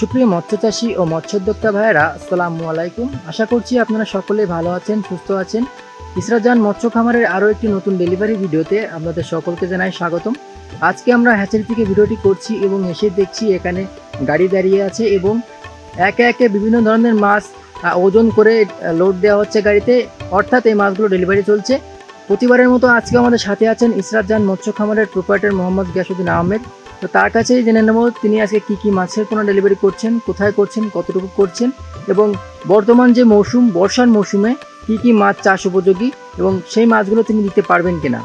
সুপ্রিয় মৎস্য চাষী ও মৎস্যোদ্যোক্তা ভাইয়েরা, আসসালামু আলাইকুম। আশা করছি আপনারা সকলে ভালো আছেন, সুস্থ আছেন। ইসরাজান মৎস্য খামারের আরও একটি নতুন ডেলিভারি ভিডিওতে আপনাদের সকলকে জানাই স্বাগতম। আজকে আমরা হ্যাচারি থেকে ভিডিওটি করছি এবং এসে দেখছি এখানে গাড়ি দাঁড়িয়ে আছে এবং একে একে বিভিন্ন ধরনের মাছ ওজন করে লোড দেওয়া হচ্ছে গাড়িতে। অর্থাৎ এই মাছগুলো ডেলিভারি চলছে। প্রতিবারের মতো আজকে আমাদের সাথে আছেন ইসরাজান মৎস্য খামারের প্রোপাইটার মোহাম্মদ গিয়াসুদ্দিন আহমেদ। তো তার কাছেই জেনে নেব তিনি আজকে কি কি মাছের কোনো ডেলিভারি করছেন কোথায় করছেন কতটুকু করছেন এবং বর্তমান যে মৌসুম বর্ষার মৌসুমে কি কি মাছ চাষ উপযোগী এবং সেই মাছগুলো তিনি দিতে পারবেন কিনা।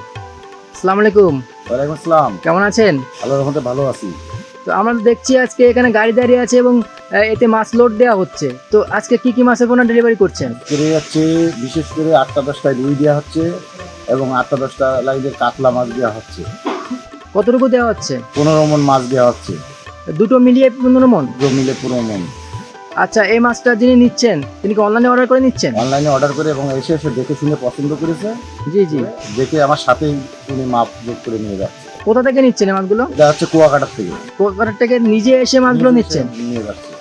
আসসালামু আলাইকুম। ওয়ালাইকুম আসসালাম। কেমন আছেন? আল্লাহর রহমতে ভালো আছি। তো আমরা দেখছি আজকে এখানে গাড়ি দাঁড়িয়ে আছে এবং এতে মাছ লোড দেওয়া হচ্ছে। তো আজকে কি কি মাছের পোনা ডেলিভারি করছেন? করে যাচ্ছে বিশেষ করে আটটা দশটায় রুই দেওয়া হচ্ছে এবং আটটা দশটা লাইনের কাতলা মাছ দেওয়া হচ্ছে। কতটুকু দেওয়া হচ্ছে? পনেরো মন মাছ দেওয়া হচ্ছে। দুটো মিলিয়ে পনেরো মন মিলে পনেরো মন আচ্ছা এই মাছটা যিনি নিচ্ছেন তিনি কি অনলাইনে অর্ডার করে নিচ্ছেন? অনলাইনে অর্ডার করে এবং এসে এসে দেখে শুনে পছন্দ করেছে। জি জি। দেখে আমার সাথেই উনি মাপ যোগ করে নিয়ে যাচ্ছে। কোথা থেকে নিচ্ছেন এই মাছগুলো? এটা হচ্ছে কুয়াকাটার থেকে। কলকাতা থেকে নিজে এসে মাছগুলো নিচ্ছেন? নিয়ে যাচ্ছে।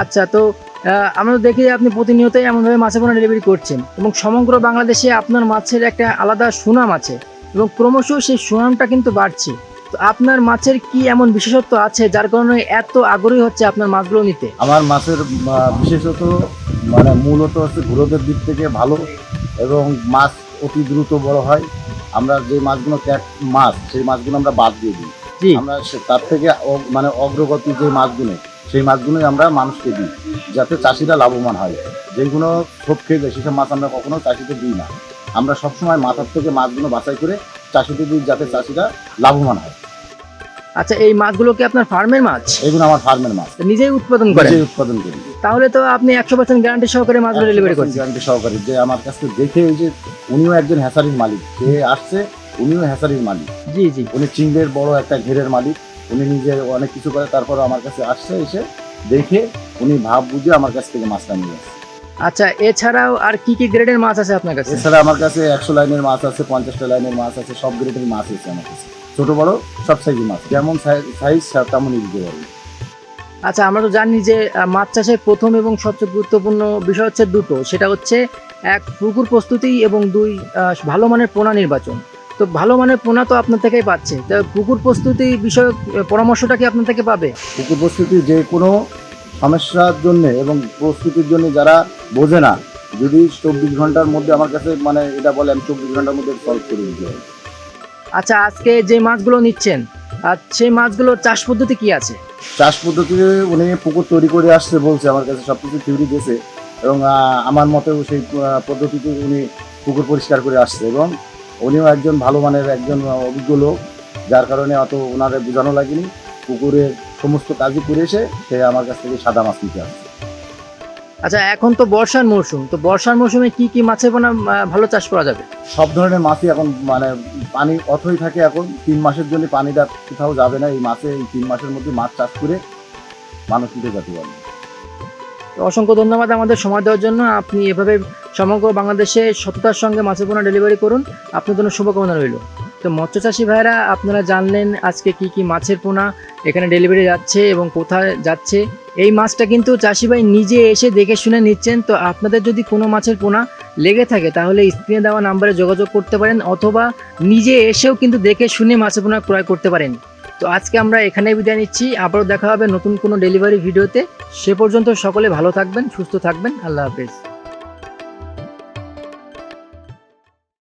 আচ্ছা তো আহ, আমরা দেখি যে আপনি প্রতিনিয়তই এমনভাবে মাছের পোনা ডেলিভারি করছেন এবং সমগ্র বাংলাদেশে আপনার মাছের একটা আলাদা সুনাম আছে। এবং ক্রমশ সেই সুনামটা কিন্তু বাড়ছে। তো আপনার মাছের কি এমন বিশেষত্ব আছে যার কারণে এত আগ্রহী হচ্ছে আপনার মাছগুলো নিতে? আমার মাছের বিশেষত মানে মূলত হচ্ছে গ্রোথের দিক থেকে ভালো এবং মাছ অতি দ্রুত বড় হয়। আমরা যে মাছগুলো ক্যাট মাছ সেই মাছগুলো আমরা বাদ দিয়ে দিই। আমরা তার থেকে মানে অগ্রগতি যে মাছগুলো সেই মাছগুলোই আমরা মানুষকে দিই যাতে চাষিরা লাভবান হয়। যেগুলো ছোপ খেয়ে যায় সেসব মাছ আমরা কখনো চাষিকে দিই না। আমরা সবসময় মাথার থেকে মাছগুলো বাছাই করে চাষিদের দিই যাতে চাষিরা লাভবান হয়। আচ্ছা এই মাছগুলো কি আপনার ফার্মের মাছ? এগুলো আমার ফার্মের মাছ। নিজেই উৎপাদন করে নিজেই উৎপাদন করি। তাহলে তো আপনি একশো পার্সেন্ট গ্যারান্টি সহকারে মাছগুলো ডেলিভারি করছেন। গ্যারান্টি সহকারে যে আমার কাছ থেকে দেখে এই যে উনিও একজন হ্যাসারির মালিক যে আসছে উনিও হ্যাসারির মালিক। জি জি। উনি চিংড়ের বড় একটা ঘেরের মালিক উনি নিজে অনেক কিছু করে তারপর আমার কাছে আসছে এসে দেখে উনি ভাব বুঝে আমার কাছ থেকে মাছটা নিয়ে আসছে। আচ্ছা এছাড়াও আর কি কি গ্রেডের মাছ আছে আপনার কাছে? এছাড়া আমার কাছে একশো লাইনের মাছ আছে পঞ্চাশটা লাইনের মাছ আছে সব গ্রেডের মাছ আছে আমার কাছে। ছোট বড় সব সাইজের মাছ। যেমন সাইজ তেমনই দিতে পারবে। আচ্ছা আমরা তো জানি যে মাছ চাষের প্রথম এবং সবচেয়ে গুরুত্বপূর্ণ বিষয় হচ্ছে দুটো। সেটা হচ্ছে এক পুকুর প্রস্তুতি এবং দুই ভালো মানের পোনা নির্বাচন। তো ভালো মানের পোনা তো আপনার থেকেই পাচ্ছে। তো পুকুর প্রস্তুতি বিষয়ক পরামর্শটা কি আপনার থেকে পাবে? পুকুর প্রস্তুতি যে কোনো সমস্যার জন্য এবং প্রস্তুতির জন্য যারা বোঝে না যদি চব্বিশ ঘণ্টার মধ্যে আমার কাছে মানে এটা বলে আমি চব্বিশ ঘণ্টার মধ্যে সলভ করে দিতে আচ্ছা আজকে যে মাছগুলো নিচ্ছেন আর সেই মাছগুলোর চাষ পদ্ধতি কি আছে? চাষ পদ্ধতিতে উনি পুকুর তৈরি করে আসছে বলছে আমার কাছে সব কিছু থিওরি দিয়েছে এবং আমার মতেও সেই পদ্ধতিতে উনি পুকুর পরিষ্কার করে আসছে এবং উনিও একজন ভালো মানের একজন অভিজ্ঞ লোক যার কারণে অত ওনারে বোঝানো লাগেনি। পুকুরের সমস্ত কাজই করে এসে সে আমার কাছ থেকে সাদা মাছ নিতে আসছে। আচ্ছা এখন তো বর্ষার মৌসুম। তো বর্ষার মৌসুমে কি কি মাছের পোনা ভালো চাষ করা যাবে? সব ধরনের মাছই এখন মানে পানি অথই থাকে এখন। তিন মাসের জন্য পানিটা কোথাও যাবে না। এই মাসে এই তিন মাসের মধ্যে মাছ চাষ করে মানুষ নিতে যেতে পারবে। তো অসংখ্য ধন্যবাদ আমাদের সময় দেওয়ার জন্য। আপনি এভাবে সমগ্র বাংলাদেশে সততার সঙ্গে মাছের পোনা ডেলিভারি করুন। আপনার জন্য শুভকামনা রইল। তো মৎস্য চাষি ভাইরা আপনারা জানলেন আজকে কি কি মাছের পোনা এখানে ডেলিভারি যাচ্ছে এবং কোথায় যাচ্ছে। এই মাছটা কিন্তু চাষি ভাই নিজে এসে দেখে শুনে নিচ্ছেন। তো আপনাদের যদি কোনো মাছের পোনা লেগে থাকে, তাহলে স্ক্রিনে দেওয়া নাম্বারে যোগাযোগ করতে পারেন অথবা নিজে এসেও কিন্তু দেখে শুনে মাছের পোনা ক্রয় করতে পারেন। তো আজকে আমরা এখানে বিদায় নিচ্ছি। আবারও দেখা হবে নতুন কোনো ডেলিভারি ভিডিওতে। সে পর্যন্ত সকলে ভালো থাকবেন, সুস্থ থাকবেন। আল্লাহ হাফেজ।